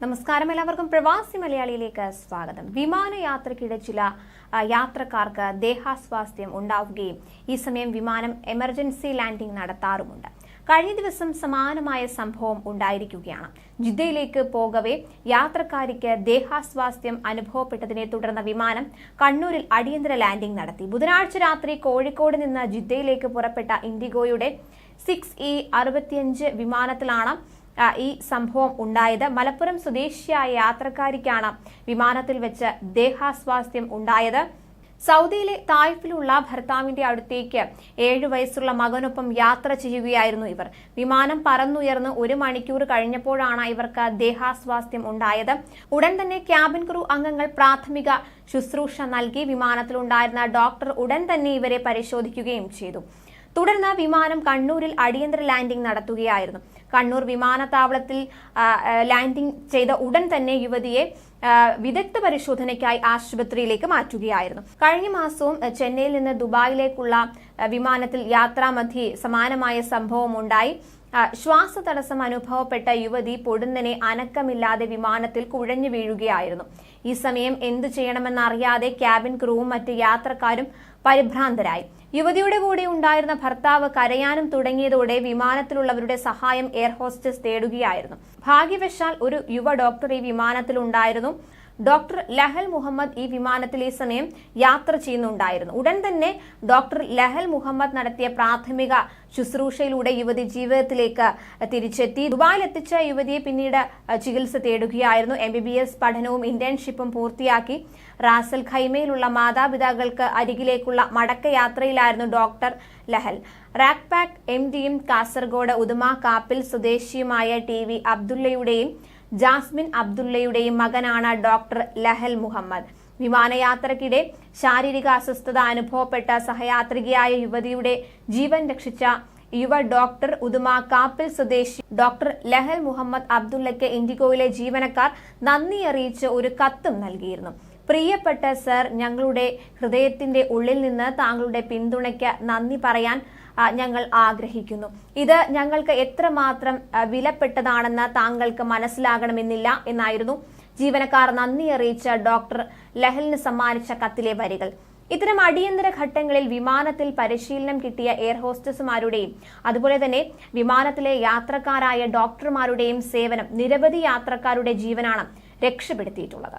നമസ്കാരം. എല്ലാവർക്കും പ്രവാസി മലയാളിയിലേക്ക് സ്വാഗതം. വിമാനയാത്രയ്ക്കിടെ ചില യാത്രക്കാർക്ക് ദേഹാസ്വാസ്ഥ്യം ഉണ്ടാവുകയും ഈ സമയം വിമാനം എമർജൻസി ലാൻഡിംഗ് നടത്താറുമുണ്ട്. കഴിഞ്ഞ ദിവസം സമാനമായ സംഭവം ഉണ്ടായിരിക്കുകയാണ്. ജിദ്ദയിലേക്ക് പോകവെ യാത്രക്കാരിക്ക് ദേഹാസ്വാസ്ഥ്യം അനുഭവപ്പെട്ടതിനെ തുടർന്ന് വിമാനം കണ്ണൂരിൽ അടിയന്തര ലാൻഡിംഗ് നടത്തി. ബുധനാഴ്ച രാത്രി കോഴിക്കോട് നിന്ന് ജിദ്ദയിലേക്ക് പുറപ്പെട്ട ഇൻഡിഗോയുടെ സിക്സ് ഇ അറുപത്തിയഞ്ച് വിമാനത്തിലാണ് ഈ സംഭവം ഉണ്ടായത് മലപ്പുറം സ്വദേശിയായ യാത്രക്കാരിക്കാണ് വിമാനത്തിൽ വെച്ച് ദേഹാസ്വാസ്ഥ്യം ഉണ്ടായത്. സൗദിയിലെ തായ്ഫിലുള്ള ഭർത്താവിന്റെ അടുത്തേക്ക് ഏഴു വയസ്സുള്ള മകനൊപ്പം യാത്ര ചെയ്യുകയായിരുന്നു ഇവർ. വിമാനം പറന്നുയർന്ന് ഒരു മണിക്കൂർ കഴിഞ്ഞപ്പോഴാണ് ഇവർക്ക് ദേഹാസ്വാസ്ഥ്യം ഉണ്ടായത്. ഉടൻ തന്നെ ക്യാബിൻ ക്രൂ അംഗങ്ങൾ പ്രാഥമിക ശുശ്രൂഷ നൽകി വിമാനത്തിലുണ്ടായിരുന്ന ഡോക്ടർ ഉടൻ തന്നെ ഇവരെ പരിശോധിക്കുകയും ചെയ്തു. തുടർന്ന് വിമാനം കണ്ണൂരിൽ അടിയന്തര ലാൻഡിംഗ് നടത്തുകയായിരുന്നു. കണ്ണൂർ വിമാനത്താവളത്തിൽ ലാൻഡിംഗ് ചെയ്ത ഉടൻ തന്നെ യുവതിയെ വിദഗ്ധ പരിശോധനയ്ക്കായി ആശുപത്രിയിലേക്ക് മാറ്റുകയായിരുന്നു. കഴിഞ്ഞ മാസവും ചെന്നൈയിൽ നിന്ന് ദുബായിലേക്കുള്ള വിമാനത്തിൽ യാത്രാമധ്യേ സമാനമായ സംഭവം ഉണ്ടായി ശ്വാസതടസ്സം അനുഭവപ്പെട്ട യുവതി പൊടുന്നനെ അനക്കമില്ലാതെ വിമാനത്തിൽ കുഴഞ്ഞു വീഴുകയായിരുന്നു. ഈ സമയം എന്തു ചെയ്യണമെന്നറിയാതെ ക്യാബിൻ ക്രൂവും മറ്റ് യാത്രക്കാരും പരിഭ്രാന്തരായി. യുവതിയുടെ കൂടെ ഉണ്ടായിരുന്ന ഭർത്താവ് കരയാനും തുടങ്ങിയതോടെ വിമാനത്തിലുള്ളവരുടെ സഹായം എയർ ഹോസ്റ്റസ് തേടുകയായിരുന്നു. ഭാഗ്യവശാൽ ഒരു യുവ ഡോക്ടർ ഈ വിമാനത്തിലുണ്ടായിരുന്നു. ഡോക്ടർ ലഹൽ മുഹമ്മദ് ഈ വിമാനത്തിൽ ഈ സമയം യാത്ര ചെയ്യുന്നുണ്ടായിരുന്നു. ഉടൻ തന്നെ ഡോക്ടർ ലഹൽ മുഹമ്മദ് നടത്തിയ പ്രാഥമിക ശുശ്രൂഷയിലൂടെ യുവതി ജീവിതത്തിലേക്ക് തിരിച്ചെത്തി. ദുബായിൽ എത്തിച്ച യുവതിയെ പിന്നീട് ചികിത്സ തേടുകയായിരുന്നു. എം ബി ബി എസ് പഠനവും ഇന്റേൺഷിപ്പും പൂർത്തിയാക്കി. റാസൽ ഖൈമയിലുള്ള മാതാപിതാക്കൾക്ക് അരികിലേക്കുള്ള മടക്കയാത്രയിലായിരുന്നു ഡോക്ടർ ലഹൽ. റാക്പാക് എം ഡിയും കാസർഗോഡ് ഉദുമ കാപ്പിൽ സ്വദേശിയുമായ ടി വി അബ്ദുള്ളയുടെയും ജാസ്മിൻ അബ്ദുള്ളയുടെയും മകനാണ് ഡോക്ടർ ലഹൽ മുഹമ്മദ്. വിമാനയാത്രക്കിടെ ശാരീരിക അസ്വസ്ഥത അനുഭവപ്പെട്ട സഹയാത്രികയായ യുവതിയുടെ ജീവൻ രക്ഷിച്ച യുവ ഡോക്ടർ ഉദുമ കാപ്പിൽ സ്വദേശി ഡോക്ടർ ലഹൽ മുഹമ്മദ് അബ്ദുള്ളയ്ക്ക് ഇൻഡിഗോയിലെ ജീവനക്കാർ നന്ദി അറിയിച്ച് ഒരു കത്തും നൽകിയിരുന്നു. പ്രിയപ്പെട്ട സർ ഞങ്ങളുടെ ഹൃദയത്തിന്റെ ഉള്ളിൽ നിന്ന് താങ്കളുടെ പിന്തുണയ്ക്ക് നന്ദി പറയാൻ ഞങ്ങൾ ആഗ്രഹിക്കുന്നു. ഇത് ഞങ്ങൾക്ക് എത്രമാത്രം വിലപ്പെട്ടതാണെന്ന് താങ്കൾക്ക് മനസ്സിലാകണമെന്നില്ല എന്നായിരുന്നു ജീവനക്കാർ നന്ദി അറിയിച്ച ഡോക്ടർ ലഹലിന് സമ്മാനിച്ച കത്തിലെ വരികൾ. ഇത്തരം അടിയന്തര ഘട്ടങ്ങളിൽ വിമാനത്തിൽ പരിശീലനം കിട്ടിയ എയർ ഹോസ്റ്റസുമാരുടെയും അതുപോലെ തന്നെ വിമാനത്തിലെ യാത്രക്കാരായ ഡോക്ടർമാരുടെയും സേവനം നിരവധി യാത്രക്കാരുടെ ജീവനാണ് രക്ഷപ്പെടുത്തിയിട്ടുള്ളത്.